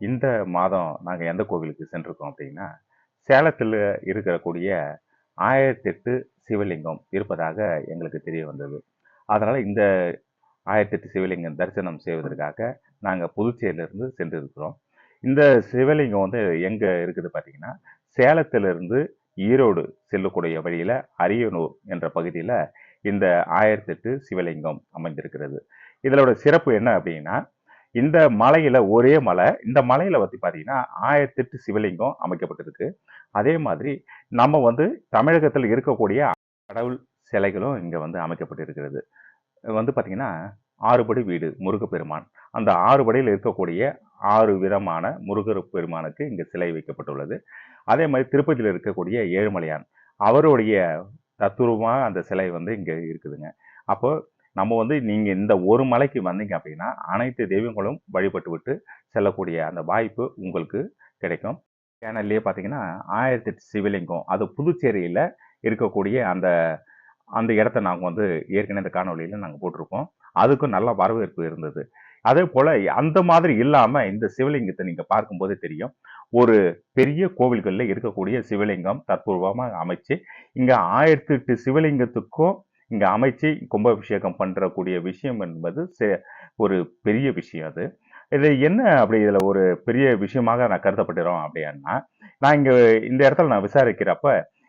இந்த மாதம் நாங்கள் எந்த கோவிலுக்கு சென்றிருக்கோம் அப்படின்னா சேலத்தில் இருக்கக்கூடிய ஆயிரத்தெட்டு சிவலிங்கம் இருப்பதாக எங்களுக்கு தெரிய வந்தது. அதனால் இந்த ஆயிரத்தெட்டு சிவலிங்கம் தரிசனம் செய்வதற்காக நாங்கள் புதுச்சேரியிலிருந்து சென்றிருக்கிறோம். இந்த சிவலிங்கம் வந்து எங்கே இருக்குது பார்த்தீங்கன்னா சேலத்திலிருந்து ஈரோடு செல்லக்கூடிய வழியில் அரியனூர் என்ற பகுதியில் இந்த ஆயிரத்தெட்டு சிவலிங்கம் அமைந்திருக்கிறது. இதனோட சிறப்பு என்ன அப்படின்னா இந்த மலையில ஒரே மலை இந்த மலையில வந்து பார்த்தீங்கன்னா ஆயிரத்தெட்டு சிவலிங்கம் அமைக்கப்பட்டிருக்கு. அதே மாதிரி நம்ம வந்து தமிழகத்தில் இருக்கக்கூடிய கடவுள் சிலைகளும் இங்கே வந்து அமைக்கப்பட்டிருக்கிறது. வந்து பார்த்திங்கன்னா ஆறுபடி வீடு முருகப்பெருமான் அந்த ஆறுபடியில் இருக்கக்கூடிய ஆறு விதமான முருகர் பெருமானுக்கு இங்கே சிலை வைக்கப்பட்டுள்ளது. அதே மாதிரி திருப்பதியில் இருக்கக்கூடிய ஏழுமலையான் அவருடைய தத்துருவமாக அந்த சிலை வந்து இங்கே இருக்குதுங்க. அப்போ நம்ம வந்து நீங்கள் இந்த ஒரு மலைக்கு வந்தீங்க அப்படின்னா அனைத்து தெய்வங்களும் வழிபட்டு விட்டு செல்லக்கூடிய அந்த வாய்ப்பு உங்களுக்கு கிடைக்கும். சேனல்லையே பார்த்தீங்கன்னா ஆயிரத்தி எட்டு சிவலிங்கம் அது புதுச்சேரியில் இருக்கக்கூடிய அந்த அந்த இடத்த நாங்கள் வந்து ஏற்கனவே இந்த காணொலியில் நாங்கள் போட்டிருக்கோம். அதுக்கும் நல்ல வரவேற்பு இருந்தது. அதே போல் அந்த மாதிரி இல்லாமல் இந்த சிவலிங்கத்தை நீங்கள் பார்க்கும்போதே தெரியும். ஒரு பெரிய கோவில்களில் இருக்கக்கூடிய சிவலிங்கம் தற்பூர்வமாக அமைச்சு இங்கே ஆயிரத்தி எட்டு சிவலிங்கத்துக்கும் இங்கே அமைச்சு கும்பாபிஷேகம் பண்ணுறக்கூடிய விஷயம் என்பது ஒரு பெரிய விஷயம் அது. இது என்ன அப்படி இதில் ஒரு பெரிய விஷயமாக நான் கருதப்பட்டுறோம் அப்படின்னா நான் இங்கே இந்த இடத்துல நான் விசாரிக்கிறப்ப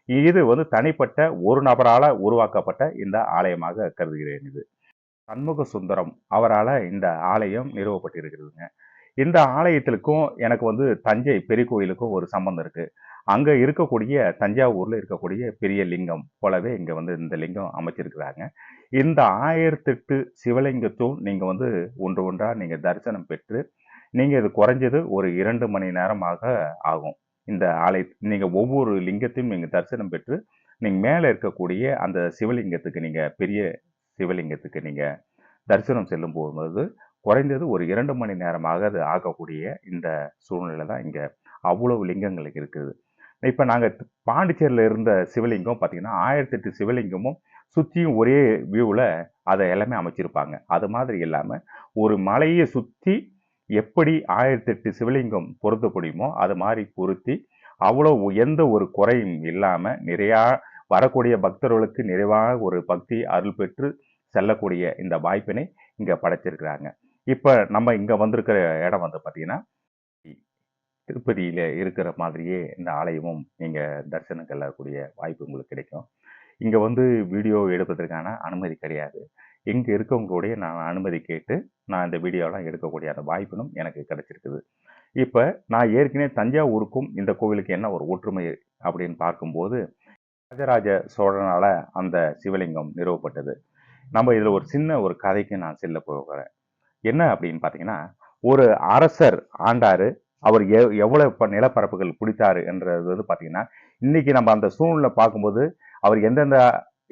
இது வந்து தனிப்பட்ட ஒரு நபரால் உருவாக்கப்பட்ட இந்த ஆலயமாக கருதுகிறேன் இது. சண்முக சுந்தரம் அவரால் இந்த ஆலயம் நிறுவப்பட்டிருக்கிறதுங்க. இந்த ஆலயத்திற்கும் எனக்கு வந்து தஞ்சை பெரிய கோயிலுக்கும் ஒரு சம்பந்தம் இருக்குது அங்கே இருக்கக்கூடிய தஞ்சாவூரில் இருக்கக்கூடிய பெரிய லிங்கம் போலவே இங்கே வந்து இந்த லிங்கம் அமைச்சிருக்கிறாங்க. இந்த ஆயிரத்தெட்டு சிவலிங்கத்தும் நீங்கள் வந்து ஒன்று ஒன்றாக நீங்கள் தரிசனம் பெற்று நீங்கள் இது குறைஞ்சது ஒரு இரண்டு மணி நேரமாக ஆகும். இந்த ஆலய நீங்கள் ஒவ்வொரு லிங்கத்தையும் நீங்கள் தரிசனம் பெற்று நீங்கள் மேலே இருக்கக்கூடிய அந்த சிவலிங்கத்துக்கு நீங்கள் பெரிய சிவலிங்கத்துக்கு நீங்கள் தரிசனம் செல்லும் போகும்போது குறைந்தது ஒரு இரண்டு மணி நேரமாக அது ஆகக்கூடிய இந்த சூழ்நிலை தான் இங்கே அவ்வளவு லிங்கங்கள் இருக்குது. இப்போ நாங்கள் பாண்டிச்சேரியில் இருந்த சிவலிங்கம் பார்த்தீங்கன்னா ஆயிரத்தெட்டு சிவலிங்கமும் சுற்றியும் ஒரே வியூவில் அதை எல்லாமே அமைச்சிருப்பாங்க. அது மாதிரி இல்லாமல் ஒரு மலையை சுற்றி எப்படி ஆயிரத்தெட்டு சிவலிங்கம் பொருத்த முடியுமோ அது மாதிரி பொருத்தி அவ்வளோ எந்த ஒரு குறையும் இல்லாமல் நிறையா வரக்கூடிய பக்தர்களுக்கு நிறைவாக ஒரு பக்தி அருள் பெற்று செல்லக்கூடிய இந்த வாய்ப்பினை இங்கே படைச்சிருக்கிறாங்க. இப்போ நம்ம இங்கே வந்திருக்கிற இடம் வந்து பார்த்தீங்கன்னா திருப்பதியில் இருக்கிற மாதிரியே இந்த ஆலயமும் நீங்கள் தரிசனம் செல்லக்கூடிய வாய்ப்பு உங்களுக்கு கிடைக்கும். இங்கே வந்து வீடியோ எடுப்பதற்கான அனுமதி கிடையாது. இங்கே இருக்கவங்களுடைய நான் அனுமதி கேட்டு நான் இந்த வீடியோலாம் எடுக்கக்கூடிய அந்த வாய்ப்பினும் எனக்கு கிடைச்சிருக்குது. இப்போ நான் ஏற்கனவே தஞ்சாவூருக்கும் இந்த கோவிலுக்கு என்ன ஒரு ஒற்றுமை அப்படின்னு பார்க்கும்போது ராஜராஜ சோழனால் அந்த சிவலிங்கம் நிறுவப்பட்டது. நம்ம இதில் ஒரு சின்ன ஒரு கதைக்கு நான் செல்ல போகிறேன். என்ன அப்படின்னு பார்த்தீங்கன்னா ஒரு அரசர் ஆண்டாரு அவர் எ எவ்வளோ இப்போ நிலப்பரப்புகள் பிடித்தாரு என்றது வந்து பார்த்தீங்கன்னா இன்னைக்கு நம்ம அந்த சூழ்நிலை பார்க்கும்போது அவர் எந்தெந்த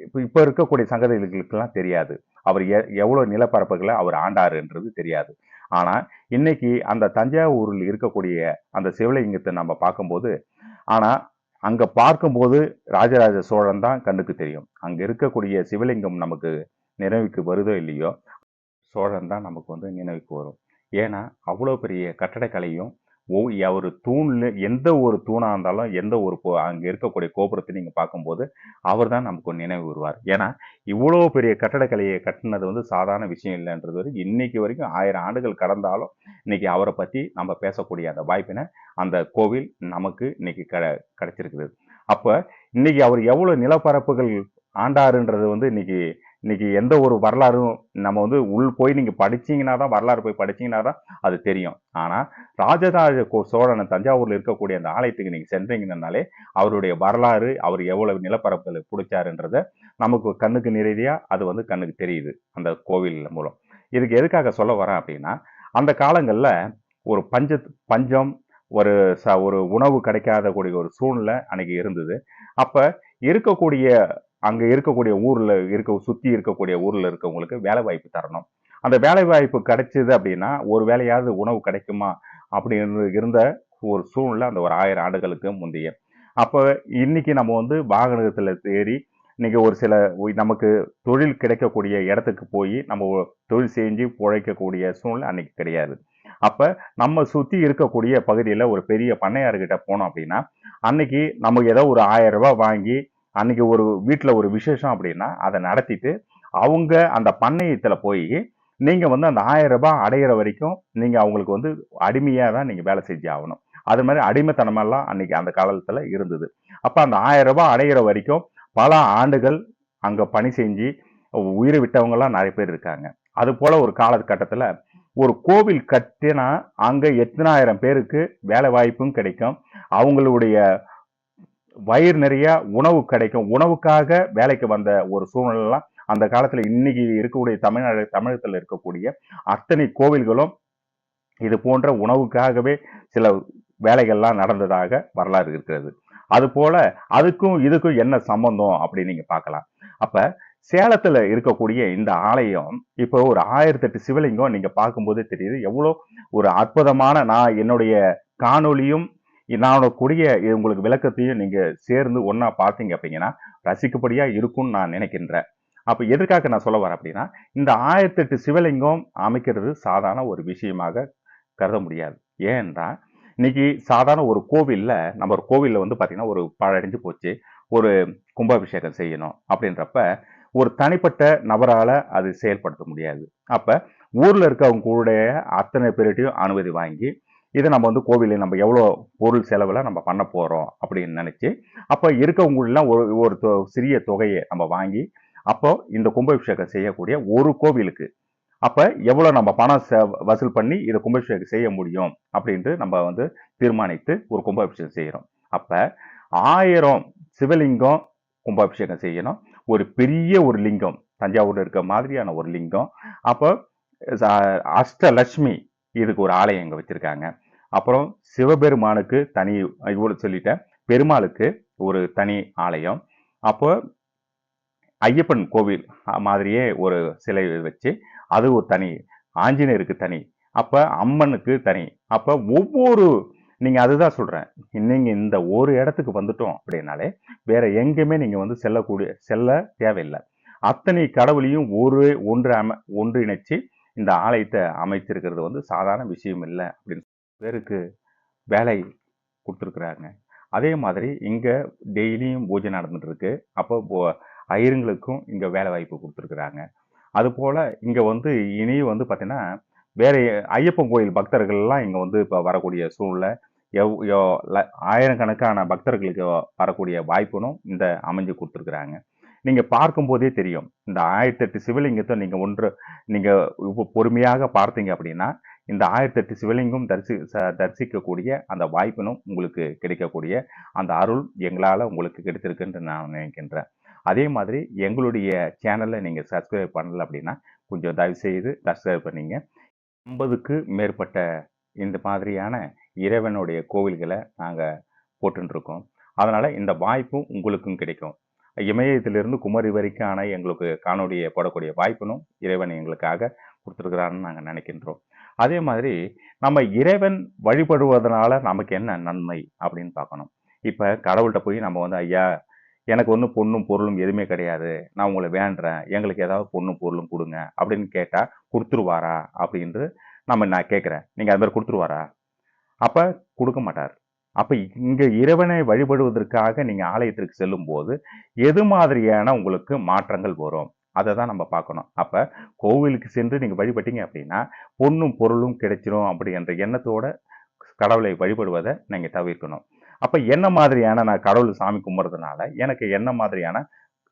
இப்போ இப்போ இருக்கக்கூடிய சங்கதிகளுக்கெல்லாம் தெரியாது. அவர் எ எவ்வளோ நிலப்பரப்புகளை அவர் ஆண்டாருன்றது தெரியாது. ஆனால் இன்னைக்கு அந்த தஞ்சாவூரில் இருக்கக்கூடிய அந்த சிவலிங்கத்தை நம்ம பார்க்கும்போது ஆனால் அங்கே பார்க்கும்போது ராஜராஜ சோழன் தான் கண்ணுக்கு தெரியும். அங்கே இருக்கக்கூடிய சிவலிங்கம் நமக்கு நினைவுக்கு வருதோ இல்லையோ சோழன் தான் நமக்கு வந்து நினைவுக்கு வரும். ஏன்னா அவ்வளோ பெரிய கட்டடக்கலையும் ஒவ் ஒரு தூணில் எந்த ஒரு தூணாக இருந்தாலும் எந்த ஒரு அங்கே இருக்கக்கூடிய கோபுரத்தை நீங்கள் பார்க்கும்போது அவர் தான் நமக்கு நினைவு வருவார் ஏன்னா இவ்வளோ பெரிய கட்டடக்கலையை கட்டினது வந்து சாதாரண விஷயம் இல்லைன்றது வரைக்கும் இன்னைக்கு வரைக்கும் ஆயிரம் ஆண்டுகள் கடந்தாலும் இன்றைக்கி அவரை பற்றி நம்ம பேசக்கூடிய அந்த வாய்ப்பினை அந்த கோவில் நமக்கு இன்றைக்கி க கிடச்சிருக்குது. அப்போ இன்றைக்கி அவர் எவ்வளோ நிலப்பரப்புகள் ஆண்டாருன்றது வந்து இன்றைக்கி இன்னைக்கு எந்த ஒரு வரலாறும் நம்ம வந்து உள் போய் நீங்கள் படிச்சீங்கன்னா தான் வரலாறு போய் படிச்சீங்கன்னா தான் அது தெரியும். ஆனால் ராஜராஜ சோழனை தஞ்சாவூரில் இருக்கக்கூடிய அந்த ஆலயத்துக்கு நீங்கள் சென்றீங்கன்னாலே அவருடைய வரலாறு அவர் எவ்வளவு நிலப்பரப்புகளை பிடிச்சாருன்றத நமக்கு கண்ணுக்கு நிறைதியாக அது வந்து கண்ணுக்கு தெரியுது அந்த கோவில் மூலம். இதுக்கு எதுக்காக சொல்ல வரேன் அப்படின்னா அந்த காலங்களில் ஒரு பஞ்ச பஞ்சம் ஒரு ச ஒரு உணவு கிடைக்காத கூடிய ஒரு சூழ்நிலை அன்னைக்கு இருந்தது. அப்போ இருக்கக்கூடிய அங்கே இருக்கக்கூடிய ஊரில் இருக்க சுற்றி இருக்கக்கூடிய ஊரில் இருக்கவங்களுக்கு வேலை வாய்ப்பு தரணும். அந்த வேலை வாய்ப்பு கிடைச்சிது அப்படின்னா ஒரு வேலையாவது உணவு கிடைக்குமா அப்படின்னு இருந்த ஒரு சூழ்நிலை அந்த ஒரு ஆயிரம் ஆண்டுகளுக்கு முந்தைய. அப்போ இன்னைக்கு நம்ம வந்து வாகனத்தில் ஏறி இன்றைக்கி ஒரு சில நமக்கு தொழில் கிடைக்கக்கூடிய இடத்துக்கு போய் நம்ம தொழில் செஞ்சு பிழைக்கக்கூடிய சூழ்நிலை அன்னைக்கு கிடையாது. அப்போ நம்ம சுற்றி இருக்கக்கூடிய பகுதியில் ஒரு பெரிய பண்ணையார்கிட்ட போனோம் அப்படின்னா அன்னைக்கு நம்ம ஏதோ ஒரு ஆயிரம் ரூபாய் வாங்கி அன்னைக்கு ஒரு வீட்டில் ஒரு விசேஷம் அப்படின்னா அதை நடத்திட்டு அவங்க அந்த பண்ணையத்தில் போய் நீங்கள் வந்து அந்த ஆயிரம் ரூபாய் அடையிற வரைக்கும் நீங்கள் அவங்களுக்கு வந்து அடிமையாக தான் நீங்கள் வேலை செஞ்சு ஆகணும். அது மாதிரி அடிமைத்தனமெல்லாம் அன்னைக்கு அந்த காலத்தில் இருந்தது. அப்போ அந்த ஆயிரம் ரூபாய் அடையிற வரைக்கும் பல ஆண்டுகள் அங்கே பணி செஞ்சு உயிரை விட்டவங்கலாம் நிறைய பேர் இருக்காங்க. அது போல் ஒரு காலகட்டத்தில் ஒரு கோவில் கட்டினா அங்கே எத்தனாயிரம் பேருக்கு வேலை வாய்ப்பும் கிடைக்கும். அவங்களுடைய வயிறு நிறைய உணவு கிடைக்கும். உணவுக்காக வேலைக்கு வந்த ஒரு சூழ்நிலைலாம் அந்த காலத்துல இன்னைக்கு இருக்கக்கூடிய தமிழ்நாடு தமிழகத்துல இருக்கக்கூடிய அத்தனை கோவில்களும் இது போன்ற உணவுக்காகவே சில வேலைகள்லாம் நடந்ததாக வரலாறு இருக்கிறது. அது போல அதுக்கும் இதுக்கும் என்ன சம்பந்தம் அப்படின்னு நீங்க பார்க்கலாம். அப்ப சேலத்துல இருக்கக்கூடிய இந்த ஆலயம் இப்போ ஒரு ஆயிரத்தி எட்டு சிவலிங்கம் நீங்க பார்க்கும்போது தெரியுது. எவ்வளோ ஒரு அற்புதமான நான் என்னுடைய காணொளியும் நான் கூடிய உங்களுக்கு விளக்கத்தையும் நீங்க சேர்ந்து ஒன்னா பார்த்தீங்க அப்படிங்கன்னா ரசிக்கப்படியா இருக்கும்னு நான் நினைக்கின்றேன். அப்ப எதற்காக நான் சொல்ல வரேன் அப்படின்னா இந்த ஆயிரத்தி எட்டு சிவலிங்கம் அமைக்கிறது சாதாரண ஒரு விஷயமாக கருத முடியாது. ஏன்றால் இன்னைக்கு சாதாரண ஒரு கோவிலில் நம்ம ஒரு கோவிலில் வந்து பார்த்திங்கன்னா ஒரு பழடைஞ்சு போச்சு ஒரு கும்பாபிஷேகம் செய்யணும் அப்படின்றப்ப ஒரு தனிப்பட்ட நபரால் அது செயல்படுத்த முடியாது. அப்போ ஊரில் இருக்கவங்க கூட அத்தனை பேர்கிட்டையும் அனுமதி வாங்கி இதை நம்ம வந்து கோவிலில் நம்ம எவ்வளோ பொருள் செலவில் நம்ம பண்ண போகிறோம் அப்படின்னு நினச்சி அப்போ இருக்கவங்களெலாம் ஒரு ஒரு தொ- சிறிய தொகையை நம்ம வாங்கி அப்போ இந்த கும்பாபிஷேகம் செய்யக்கூடிய ஒரு கோவிலுக்கு அப்போ எவ்வளோ நம்ம பணம் செ வசூல் பண்ணி இதை கும்பாபிஷேகம் செய்ய முடியும் அப்படின்ட்டு நம்ம வந்து தீர்மானித்து ஒரு கும்பாபிஷேகம் செய்கிறோம் அப்போ ஆயிரம் சிவலிங்கம் கும்பாபிஷேகம் செய்யணும். ஒரு பெரிய ஒரு லிங்கம் தஞ்சாவூரில் இருக்க மாதிரியான ஒரு லிங்கம். அப்போ அஷ்டலட்சுமி இதுக்கு ஒரு ஆலயம் இங்கே வச்சுருக்காங்க. அப்புறம் சிவபெருமானுக்கு தனி இவ்வளோ சொல்லிட்டேன். பெருமாளுக்கு ஒரு தனி ஆலயம். அப்போ ஐயப்பன் கோவில் மாதிரியே ஒரு சிலை வச்சு அது ஒரு தனி ஆஞ்சநேயருக்கு தனி அப்போ அம்மனுக்கு தனி. அப்போ ஒவ்வொரு நீங்கள் அதுதான் சொல்கிறேன் நீங்கள் இந்த ஒரு இடத்துக்கு வந்துட்டோம் அப்படின்னாலே வேற எங்கேயுமே நீங்கள் வந்து செல்லக்கூடிய செல்ல தேவையில்லை. அத்தனை கடவுளையும் ஒரு ஒன்று அம ஒன்றிணைச்சு இந்த ஆலயத்தை அமைச்சிருக்கிறது வந்து சாதாரண விஷயம் இல்லை அப்படின்னு பேருக்கு வேலை கொடுத்துருக்குறாங்க. அதே மாதிரி இங்கே டெய்லியும் பூஜை நடந்துகிட்ருக்கு அப்போ ஐயருங்களுக்கும் இங்கே வேலை வாய்ப்பு கொடுத்துருக்குறாங்க. அதுபோல் இங்கே வந்து இனியும் வந்து பார்த்திங்கன்னா வேற ஐயப்பன் கோயில் பக்தர்கள்லாம் இங்கே வந்து இப்போ வரக்கூடிய சூழ்நிலை. எவ் எவ்- ல- ஆயிரக்கணக்கான பக்தர்களுக்கு வரக்கூடிய வாய்ப்புனும் இந்த அமைஞ்சு கொடுத்துருக்குறாங்க. நீங்கள் பார்க்கும்போதே தெரியும். இந்த ஆயிரத்தி எட்டு சிவலிங்கத்தை நீங்கள் ஒன்று நீங்கள் இப்போ பொறுமையாக பார்த்தீங்க அப்படின்னா இந்த ஆயிரத்தெட்டு சிவலிங்கம் தரிசி தரிசிக்கக்கூடிய அந்த வாய்ப்பினும் உங்களுக்கு கிடைக்கக்கூடிய அந்த அருள் எங்களால் உங்களுக்கு கிடைத்திருக்குன்னு நான் நினைக்கின்றேன். அதே மாதிரி எங்களுடைய சேனலை நீங்கள் சப்ஸ்கிரைப் பண்ணல அப்படின்னா கொஞ்சம் தயவு செய்து சப்ஸ்கிரைப் பண்ணிங்க. ஐம்பதுக்கு மேற்பட்ட இந்த மாதிரியான இறைவனுடைய கோவில்களை நாங்கள் போட்டுருக்கோம் அதனால் இந்த வாய்ப்பும் உங்களுக்கும் கிடைக்கும். இமயத்திலிருந்து குமரி வரைக்கான எங்களுக்கு காணொலியை போடக்கூடிய வாய்ப்பினும் இறைவன் எங்களுக்காக கொடுத்துருக்கிறான்னு நாங்கள் நினைக்கின்றோம். அதே மாதிரி நம்ம இறைவன் வழிபடுவதனால நமக்கு என்ன நன்மை அப்படின்னு பார்க்கணும். இப்போ கடவுள்கிட்ட போய் நம்ம வந்து ஐயா எனக்கு ஒன்றும் பொண்ணும் பொருளும் எதுவுமே கிடையாது. நான் உங்களை வேண்டுறேன் எங்களுக்கு ஏதாவது பொண்ணும் பொருளும் கொடுங்க. அப்படின்னு கேட்டால் கொடுத்துருவாரா? அப்படின்று நம்ம நான் கேட்குறேன். நீங்கள் அது மாதிரி கொடுத்துருவாரா? அப்போ கொடுக்க மாட்டார். அப்போ இங்கே இறைவனை வழிபடுவதற்காக நீங்கள் ஆலயத்திற்கு செல்லும்போது எது மாதிரியான உங்களுக்கு மாற்றங்கள் வரும்? அதை தான் நம்ம பார்க்கணும். அப்போ கோவிலுக்கு சென்று நீங்கள் வழிபட்டீங்க அப்படின்னா பொண்ணும் பொருளும் கிடைச்சிரும் அப்படின்ற எண்ணத்தோட கடவுளை வழிபடுவதை நீங்கள் தவிர்க்கணும். அப்போ என்ன மாதிரியான நான் கடவுள் சாமி கும்பிட்றதுனால எனக்கு என்ன மாதிரியான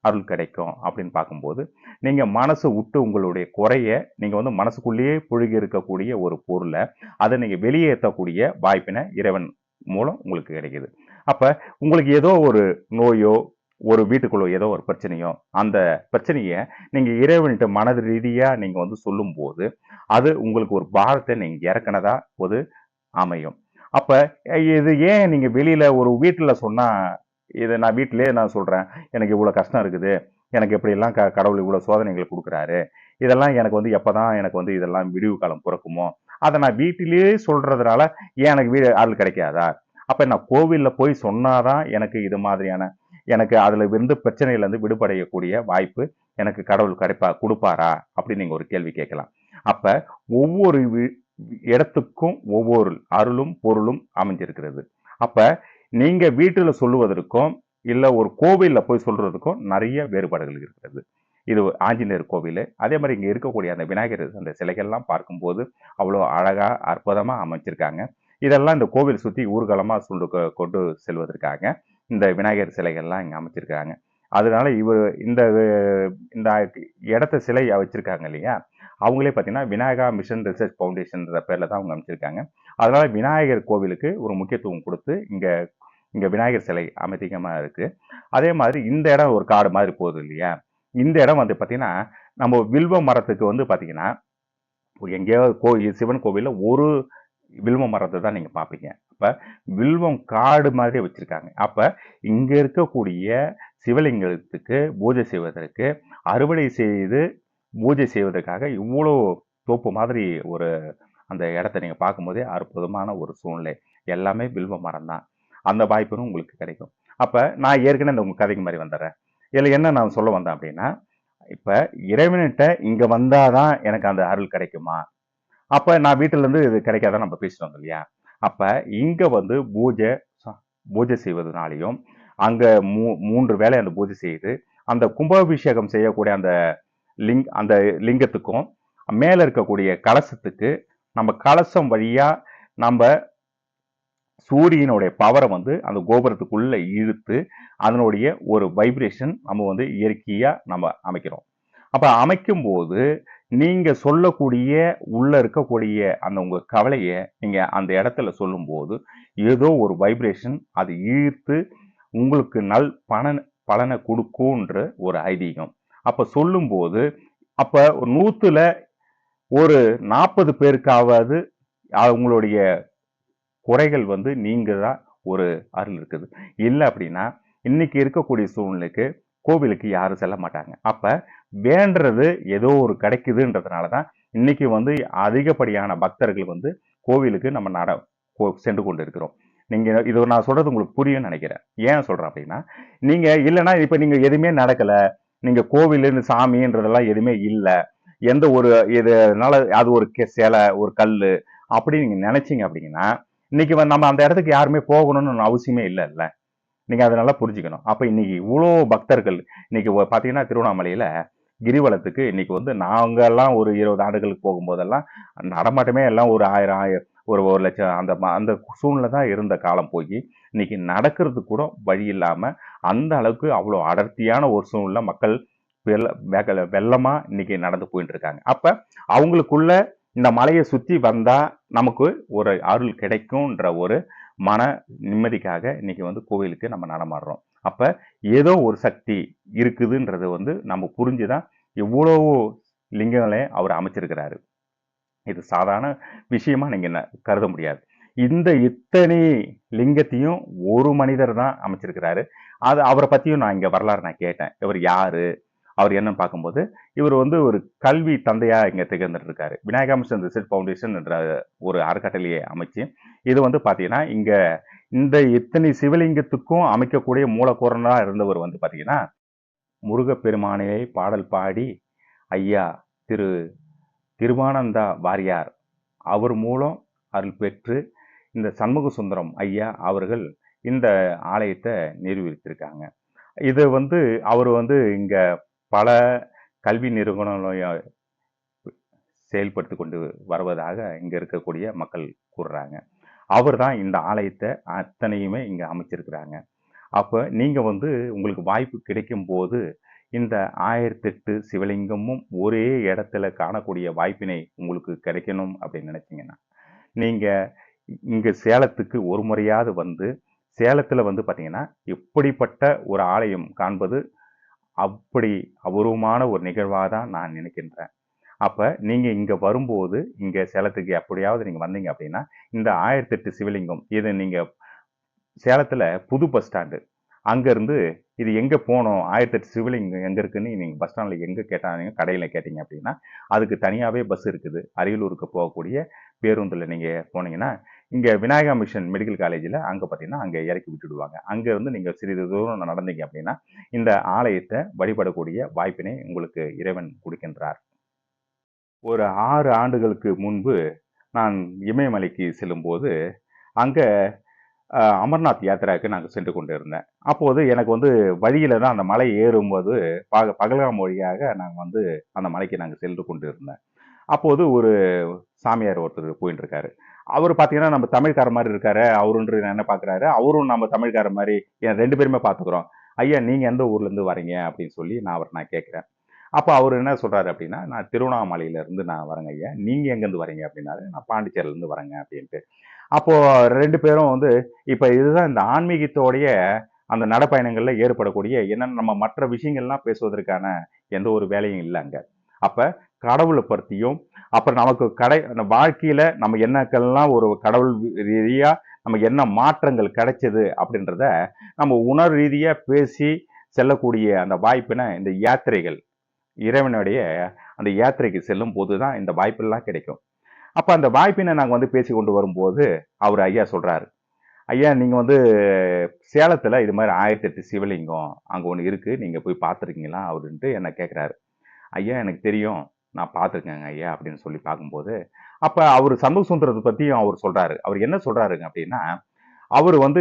அருள் கிடைக்கும் அப்படின்னு பார்க்கும்போது நீங்கள் மனசு விட்டு உங்களுடைய குறைய நீங்கள் வந்து மனசுக்குள்ளேயே புழுகி இருக்கக்கூடிய ஒரு பொருளை அதை நீங்கள் வெளியேற்றக்கூடிய வாய்ப்பினை இறைவன் மூலம் உங்களுக்கு கிடைக்குது. அப்போ உங்களுக்கு ஏதோ ஒரு நோயோ ஒரு வீட்டுக்குள்ள ஏதோ ஒரு பிரச்சனையோ அந்த பிரச்சனையை நீங்கள் இறைவன்கிட்ட மனது ரீதியாக நீங்கள் வந்து சொல்லும்போது அது உங்களுக்கு ஒரு பாரத்தை நீங்கள் இறக்குனதா ஒரு அமையும். அப்போ இது ஏன் நீங்கள் வெளியில் ஒரு வீட்டில் சொன்னால் இதை நான் வீட்டிலேயே நான் சொல்கிறேன் எனக்கு இவ்வளோ கஷ்டம் இருக்குது எனக்கு எப்படியெல்லாம் க கடவுள் இவ்வளோ சோதனைகள் கொடுக்குறாரு இதெல்லாம் எனக்கு வந்து எப்போ தான் எனக்கு வந்து இதெல்லாம் விடிவு காலம் பிறக்குமோ அதை நான் வீட்டிலேயே சொல்கிறதுனால ஏன் எனக்கு வீடு ஆள் கிடைக்காதா? அப்போ நான் கோவிலில் போய் சொன்னாதான் எனக்கு இது மாதிரியான எனக்கு அதில் இருந்து பிரச்சனையிலேருந்து விடுபடையக்கூடிய வாய்ப்பு எனக்கு கடவுள் கிடைப்பா கொடுப்பாரா? அப்படின்னு நீங்கள் ஒரு கேள்வி கேட்கலாம். அப்போ ஒவ்வொரு இடத்துக்கும் ஒவ்வொரு அருளும் பொருளும் அமைஞ்சிருக்கிறது. அப்ப நீங்க வீட்டுல சொல்லுவதற்கும் இல்ல ஒரு கோவில்ல போய் சொல்றதுக்கும் நிறைய வேறுபாடுகள் இருக்கிறது. இது ஆஞ்சநேயர் கோவில். அதே மாதிரி இங்கே இருக்கக்கூடிய அந்த விநாயகர் அந்த சிலைகள்லாம் பார்க்கும்போது அவ்வளோ அழகாக அற்புதமாக அமைச்சிருக்காங்க. இதெல்லாம் இந்த கோவில் சுற்றி ஊர்வலமாக சொல்லு கொண்டு செல்வதற்காக இந்த விநாயகர் சிலைகள்லாம் இங்கே அமைச்சிருக்காங்க. அதனால இவர் இந்த இந்த இடத்த சிலை வச்சுருக்காங்க இல்லையா? அவங்களே பார்த்தீங்கன்னா விநாயகா மிஷன் ரிசர்ச் ஃபவுண்டேஷன்ற பேரில் தான் அவங்க அமைச்சிருக்காங்க. அதனால் விநாயகர் கோவிலுக்கு ஒரு முக்கியத்துவம் கொடுத்து இங்கே இங்கே விநாயகர் சிலை அமைதிகமாக இருக்குது அதே மாதிரி இந்த இடம் ஒரு காடு மாதிரி போகுது இல்லையா? இந்த இடம் வந்து பார்த்திங்கன்னா நம்ம வில்வ மரத்துக்கு வந்து பார்த்திங்கன்னா எங்கேயாவது கோயில் சிவன் கோவிலில் ஒரு வில்வ மரத்தை தான் நீங்கள் பார்ப்பீங்க. அப்போ வில்வம் காடு மாதிரி வச்சுருக்காங்க. அப்போ இங்கே இருக்கக்கூடிய சிவலிங்கத்துக்கு பூஜை செய்வதற்கு அறுவடை செய்து பூஜை செய்வதற்காக இவ்வளோ தோப்பு மாதிரி ஒரு அந்த இடத்த நீங்கள் பார்க்கும்போதே அற்புதமான ஒரு சூழ்நிலை. எல்லாமே வில்வ மரம் தான். அந்த வாய்ப்பும் உங்களுக்கு கிடைக்கும். அப்போ நான் ஏற்கனவே இந்த உங்கள் கதைக்கு மாதிரி வந்துடுறேன். இதில் என்ன நான் சொல்ல வந்தேன் அப்படின்னா இப்போ இறைவன்கிட்ட இங்கே வந்தால் தான் எனக்கு அந்த அருள் கிடைக்குமா? அப்போ நான் வீட்டிலேருந்து இது கிடைக்காத நம்ம பேசுறோம் இல்லையா? அப்போ இங்கே வந்து பூஜை பூஜை செய்வதனாலையும் அங்கே மூ மூன்று வேலை அந்த பூஜை செய்து அந்த கும்பாபிஷேகம் செய்யக்கூடிய அந்த லிங் அந்த லிங்கத்துக்கும் மேலே இருக்கக்கூடிய கலசத்துக்கு நம்ம கலசம் வழியாக நம்ம சூரியனுடைய பவரை வந்து அந்த கோபுரத்துக்குள்ள இழுத்து அதனுடைய ஒரு வைப்ரேஷன் நம்ம வந்து இயற்கையாக நம்ம அமைக்கிறோம். அப்போ அமைக்கும் நீங்கள் சொல்லக்கூடிய உள்ளே இருக்கக்கூடிய அந்த உங்கள் கவலையை நீங்கள் அந்த இடத்துல சொல்லும்போது ஏதோ ஒரு வைப்ரேஷன் அது ஈர்த்து உங்களுக்கு நல் பண பலனை கொடுக்கும்ன்ற ஒரு ஐதீகம். அப்போ சொல்லும்போது அப்போ நூற்றுல ஒரு நாற்பது பேருக்காவது அவங்களுடைய குறைகள் வந்து நீங்கள் தான் ஒரு அருள் இருக்குது. இல்லை அப்படின்னா இன்றைக்கி இருக்கக்கூடிய சூழ்நிலைக்கு கோவிலுக்கு யாரும் செல்ல மாட்டாங்க. அப்போ வேண்டுறது ஏதோ ஒரு கிடைக்குதுன்றதுனால தான் இன்னைக்கு வந்து அதிகப்படியான பக்தர்கள் வந்து கோவிலுக்கு நம்ம நட கோ- சென்று கொண்டு இருக்கிறோம் நீங்கள் இது நான் சொல்கிறது உங்களுக்கு புரியும்னு நினைக்கிறேன். ஏன் சொல்கிறேன் அப்படின்னா நீங்கள் இல்லைன்னா இப்போ நீங்கள் எதுவுமே நடக்கலை நீங்கள் கோவில் இந்த சாமின்றதெல்லாம் எதுவுமே இல்லை எந்த ஒரு இதனால அது ஒரு கெ- சிலை ஒரு கல் அப்படின்னு நீங்கள் நினச்சிங்க அப்படின்னா இன்னைக்கு வந்து நம்ம அந்த இடத்துக்கு யாருமே போகணும்னு அவசியமே இல்லைல்ல நீங்கள் அதை நல்லா புரிஞ்சுக்கணும். அப்போ இன்னைக்கு இவ்வளோ பக்தர்கள் இன்னைக்கு பார்த்தீங்கன்னா திருவண்ணாமலையில் கிரிவலத்துக்கு இன்னைக்கு வந்து நாங்கெல்லாம் ஒரு இருபது ஆண்டுகளுக்கு போகும்போதெல்லாம் நடமாட்டமே எல்லாம் ஒரு ஆயிரம் ஆயிரம் ஒரு ஒரு லட்சம் அந்த ம- அந்த சூழ்நிலை தான் இருந்த காலம் போய் இன்னைக்கு நடக்கிறதுக்கு கூட வழி இல்லாமல் அந்த அளவுக்கு அவ்வளோ அடர்த்தியான ஒரு சூழ்நிலை மக்கள் வெள்ள வெள்ளமாக இன்னைக்கு நடந்து போயிட்டு இருக்காங்க. அப்போ அவங்களுக்குள்ள இந்த மலையை சுற்றி வந்தால் நமக்கு ஒரு அருள் கிடைக்கும்ன்ற ஒரு மன நிம்மதிக்காக இன்னைக்கு வந்து கோவிலுக்கு நம்ம நடமாடுறோம். அப்போ ஏதோ ஒரு சக்தி இருக்குதுன்றது வந்து நம்ம புரிஞ்சு தான் எவ்வளவோ லிங்கங்களை அவர் அமைச்சிருக்கிறாரு. இது சாதாரண விஷயமா நீங்கள் கருத முடியாது. இந்த இத்தனை லிங்கத்தையும் ஒரு மனிதர் தான் அமைச்சிருக்கிறாரு. அது அவரை பற்றியும் நான் இங்கே வரலாறு நான் கேட்டேன். இவர் யார்? அவர் என்னன்னு பார்க்கும்போது இவர் வந்து ஒரு கல்வி தந்தையாக இங்கே திகழ்ந்துட்டு இருக்காரு விநாயகா மிஷன் ரிசர்ச் ஃபவுண்டேஷன் என்ற ஒரு அறக்கட்டளையை அமைச்சு இது வந்து பார்த்தீங்கன்னா இங்கே இந்த இத்தனை சிவலிங்கத்துக்கும் அமைக்கக்கூடிய மூலக்கூறனா இருந்தவர் வந்து பார்த்தீங்கன்னா முருகப்பெருமானையை பாடல் பாடி ஐயா திரு திருவானந்தா வாரியார். அவர் மூலம் அருள் பெற்று இந்த சண்முக சுந்தரம் ஐயா அவர்கள் இந்த ஆலயத்தை நிறுவித்திருக்காங்க இது வந்து அவர் வந்து இங்கே பல கல்வி நிறுவனங்களை செயல்படுத்தி கொண்டு வருவதாக இங்கே இருக்கக்கூடிய மக்கள் கூறுறாங்க. அவர் தான் இந்த ஆலயத்தை அத்தனையுமே இங்கே அமைச்சிருக்கிறாங்க. அப்போ நீங்கள் வந்து உங்களுக்கு வாய்ப்பு கிடைக்கும் போது இந்த ஆயிரத்தெட்டு சிவலிங்கமும் ஒரே இடத்துல காணக்கூடிய வாய்ப்பினை உங்களுக்கு கிடைக்கணும் அப்படின்னு நினச்சிங்கன்னா நீங்கள் இங்கே சேலத்துக்கு ஒரு முறையாவது வந்து சேலத்தில் வந்து பார்த்திங்கன்னா இப்படிப்பட்ட ஒரு ஆலயம் காண்பது அப்படி அபூர்வமான ஒரு நிகழ்வாக தான் நான் நினைக்கின்றேன். அப்போ நீங்கள் இங்கே வரும்போது இங்கே சேலத்துக்கு எப்படியாவது நீங்கள் வந்தீங்க அப்படின்னா இந்த ஆயிரத்தெட்டு சிவலிங்கம் இது நீங்கள் சேலத்தில் புது பஸ் ஸ்டாண்டு அங்கேருந்து இது எங்கே போகணும் ஆயிரத்தெட்டு சிவலிங்கம் எங்கே இருக்குன்னு நீங்கள் பஸ் ஸ்டாண்டில் எங்கே கேட்டாங்க கடையில் கேட்டீங்க அப்படின்னா அதுக்கு தனியாகவே பஸ் இருக்குது. அரியலூருக்கு போகக்கூடிய பேருந்தில் நீங்கள் போனீங்கன்னா இங்கே விநாயகா மிஷன் மெடிக்கல் காலேஜில் அங்கே பார்த்தீங்கன்னா அங்கே இறக்கி விட்டுடுவாங்க. அங்கேருந்து நீங்கள் சிறிது தூரம் நடந்தீங்க அப்படின்னா இந்த ஆலயத்தை வழிபடக்கூடிய வாய்ப்பினை உங்களுக்கு இறைவன் கொடுக்கின்றார். ஒரு ஆறு ஆண்டுகளுக்கு முன்பு நான் இமயமலைக்கு செல்லும்போது அங்கே அமர்நாத் யாத்திராவுக்கு நாங்கள் சென்று கொண்டு இருந்தேன் அப்போது எனக்கு வந்து வழியில் தான் அந்த மலை ஏறும்போது பக பகல்காம் வழியாக நாங்கள் வந்து அந்த மலைக்கு நாங்கள் சென்று கொண்டு இருந்தேன் அப்போது ஒரு சாமியார் ஒருத்தர் போயின்னு இருக்காரு அவர் பார்த்தீங்கன்னா நம்ம தமிழ்கார மாதிரி இருக்காரு அவருன்ற என்ன பார்க்குறாரு அவரும் நம்ம தமிழ்கார மாதிரி ரெண்டு பேருமே பார்த்துக்குறோம் ஐயா நீங்கள் எந்த ஊர்லேருந்து வரீங்க? அப்படின்னு சொல்லி நான் அவர் நான் கேட்குறேன் அப்போ அவர் என்ன சொல்கிறாரு அப்படின்னா நான் திருவண்ணாமலையிலேருந்து நான் வரேங்க ஐயா. நீங்கள் எங்கேருந்து வரீங்க? அப்படின்னாரு. நான் பாண்டிச்சேரிலேருந்து வரேங்க. அப்படின்ட்டு. அப்போது ரெண்டு பேரும் வந்து இப்போ இதுதான் இந்த ஆன்மீகத்தோடைய அந்த நடப்பயணங்களில் ஏற்படக்கூடிய என்னென்ன நம்ம மற்ற விஷயங்கள்லாம் பேசுவதற்கான எந்த ஒரு வேலையும் இல்லை அங்கே. அப்போ கடவுளை பற்றியும் அப்புறம் நமக்கு கடை அந்த வாழ்க்கையில் நம்ம என்னக்கெல்லாம் ஒரு கடவுள் ரீதியாக நமக்கு என்ன மாற்றங்கள் கிடைச்சது அப்படின்றத நம்ம உணர் ரீதியாக பேசி செல்லக்கூடிய அந்த வாய்ப்பினை இந்த யாத்திரைகள் இறைவனுடைய அந்த யாத்திரைக்கு செல்லும் போது தான் இந்த வாய்ப்பெல்லாம் கிடைக்கும். அப்போ அந்த வாய்ப்பினை நாங்கள் வந்து பேசி கொண்டு வரும்போது அவர் ஐயா சொல்கிறாரு ஐயா நீங்கள் வந்து சேலத்தில் இது மாதிரி ஆயிரத்தி எட்டு சிவலிங்கம் அங்கே ஒன்று இருக்குது நீங்கள் போய் பார்த்துருக்கீங்களா அப்படின்ட்டு என்னை கேட்குறாரு ஐயா எனக்கு தெரியும். நான் பார்த்துருக்கேங்க ஐயா அப்படின்னு சொல்லி பார்க்கும்போது அப்போ அவர் சண்முக சுந்தரத்தை பற்றியும் அவர் சொல்கிறாரு அவர் என்ன சொல்கிறாருங்க அப்படின்னா அவர் வந்து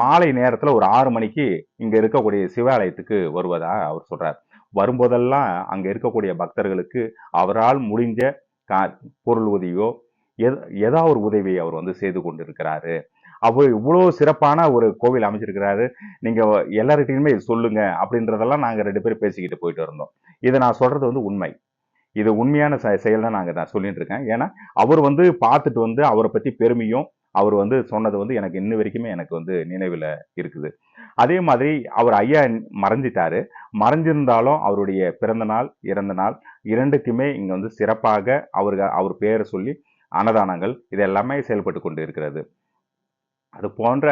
மாலை நேரத்தில் ஒரு ஆறு மணிக்கு இங்கே இருக்கக்கூடிய சிவாலயத்துக்கு வருவதாக அவர் சொல்கிறார் வரும்போதெல்லாம் அங்கே இருக்கக்கூடிய பக்தர்களுக்கு அவரால் முடிஞ்ச கா பொருள் உதவியோ எத ஏதாவது ஒரு உதவியை அவர் வந்து செய்து கொண்டிருக்கிறாரு. அவர் இவ்வளோ சிறப்பான ஒரு கோவில் அமைச்சிருக்கிறாரு. நீங்கள் எல்லார்கிட்டையுமே இது சொல்லுங்க அப்படின்றதெல்லாம் நாங்கள் ரெண்டு பேரும் பேசிக்கிட்டு போயிட்டு இருந்தோம். இதை நான் சொல்கிறது வந்து உண்மை. இது உண்மையான செயல் தான் நாங்கள் நான் சொல்லிட்டு இருக்கேன். ஏன்னா அவர் வந்து பார்த்துட்டு வந்து அவரை பற்றி பெருமையும் அவர் வந்து சொன்னது வந்து எனக்கு இன்ன வரைக்குமே எனக்கு வந்து நினைவில் இருக்குது. அதே மாதிரி அவர் ஐயா மறைஞ்சிட்டாரு. மறைஞ்சிருந்தாலும் அவருடைய பிறந்த நாள் இறந்த நாள் இரண்டுக்குமே இங்கே வந்து சிறப்பாக அவருக்கு அவர் பேரை சொல்லி அன்னதானங்கள் இது எல்லாமே செயல்பட்டு கொண்டு இருக்கிறது அது போன்ற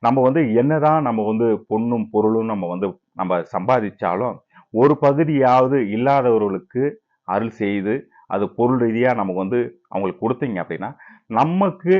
நம்ம வந்து என்னதான் நம்ம வந்து பொண்ணும் பொருளும் நம்ம வந்து நம்ம சம்பாதிச்சாலும் ஒரு பகுதியாவது இல்லாதவர்களுக்கு அருள் செய்து அது பொருள் ரீதியாக நமக்கு வந்து அவங்களுக்கு கொடுத்தீங்க அப்படின்னா நமக்கு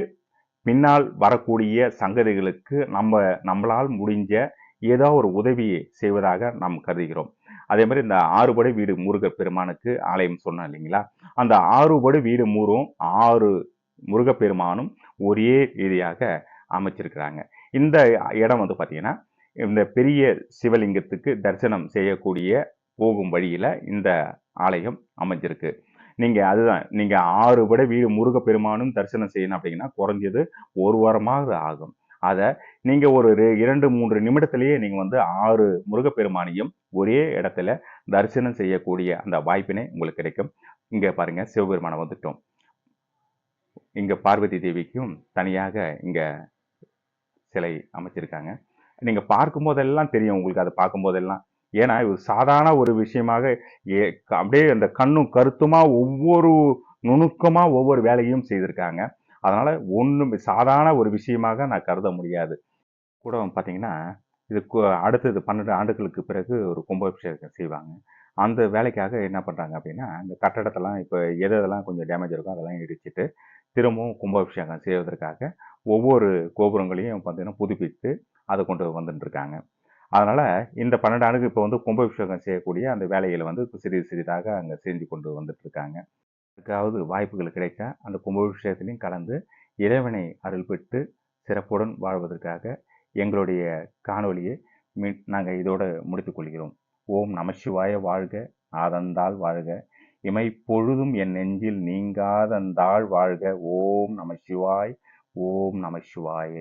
பின்னால் வரக்கூடிய சங்கதிகளுக்கு நம்ம நம்மளால் முடிஞ்ச ஏதோ ஒரு உதவியை செய்வதாக நாம் கருதுகிறோம். அதே மாதிரி இந்த ஆறுபடை வீடு முருகப் பெருமானுக்கு ஆலயம் சொன்னோம் இல்லைங்களா? அந்த ஆறுபடை வீடு மூறும் ஆறு முருகப்பெருமானும் ஒரே ரீதியாக அமைச்சிருக்கிறாங்க. இந்த இடம் வந்து பார்த்தீங்கன்னா இந்த பெரிய சிவலிங்கத்துக்கு தரிசனம் செய்யக்கூடிய போகும் வழியில் இந்த ஆலயம் அமைஞ்சிருக்கு. நீங்கள் அதுதான். நீங்கள் ஆறு விட வீடு முருகப்பெருமானும் தரிசனம் செய்யணும் அப்படின்னா குறைஞ்சது ஒரு வாரமாக ஆகும். அதை நீங்கள் ஒரு இரண்டு மூன்று நிமிடத்திலேயே நீங்கள் வந்து ஆறு முருகப்பெருமானையும் ஒரே இடத்துல தரிசனம் செய்யக்கூடிய அந்த வாய்ப்பினை உங்களுக்கு கிடைக்கும். இங்கே பாருங்கள் சிவபெருமானை வந்துட்டோம். இங்கே பார்வதி தேவிக்கும் தனியாக இங்கே சிலை அமைச்சிருக்காங்க. நீங்கள் பார்க்கும்போதெல்லாம் தெரியும் உங்களுக்கு அதை பார்க்கும்போதெல்லாம். ஏன்னா இது சாதாரண ஒரு விஷயமாக ஏ க- அப்படியே அந்த கண்ணும் கருத்துமா ஒவ்வொரு நுணுக்கமா ஒவ்வொரு வேலையும் செய்திருக்காங்க. அதனால ஒன்றும் சாதாரண ஒரு விஷயமாக நான் கருத முடியாது. கூட பார்த்தீங்கன்னா இது கு- அடுத்தது பன்னெண்டு ஆண்டுகளுக்கு பிறகு ஒரு கும்பாபிஷேகம் செய்வாங்க. அந்த வேலைக்காக என்ன பண்ணுறாங்க அப்படின்னா இந்த கட்டடத்தெல்லாம் இப்போ எது எதெல்லாம் கொஞ்சம் டேமேஜ் இருக்கோ அதெல்லாம் இடிச்சிட்டு திரும்பவும் கும்பாபிஷேகம் செய்வதற்காக ஒவ்வொரு கோபுரங்களையும் பார்த்தீங்கன்னா புதுப்பித்து அதை கொண்டு வந்துட்டுருக்காங்க. அதனால் இந்த பன்னெண்டு ஆண்டுக்கு இப்போ வந்து கும்பாபிஷேகம் செய்யக்கூடிய அந்த வேலைகளை வந்து சிறிது சிறிதாக அங்கே செஞ்சு கொண்டு வந்துட்டுருக்காங்க. அதுக்காவது வாய்ப்புகள் கிடைத்தா அந்த கும்பாபிஷேகத்திலையும் கலந்து இறைவனை அருள் பெற்று சிறப்புடன் வாழ்வதற்காக எங்களுடைய காணொலியை மீ நாங்கள் இதோடு முடித்துக்கொள்கிறோம் ஓம் நமசிவாய வாழ்க ஆதந்தாள் வாழ்க இமை பொழுதும் என் நெஞ்சில் நீங்காதந்தாள் வாழ்க ஓம் நமசிவாய் ஓம் நமசிவாய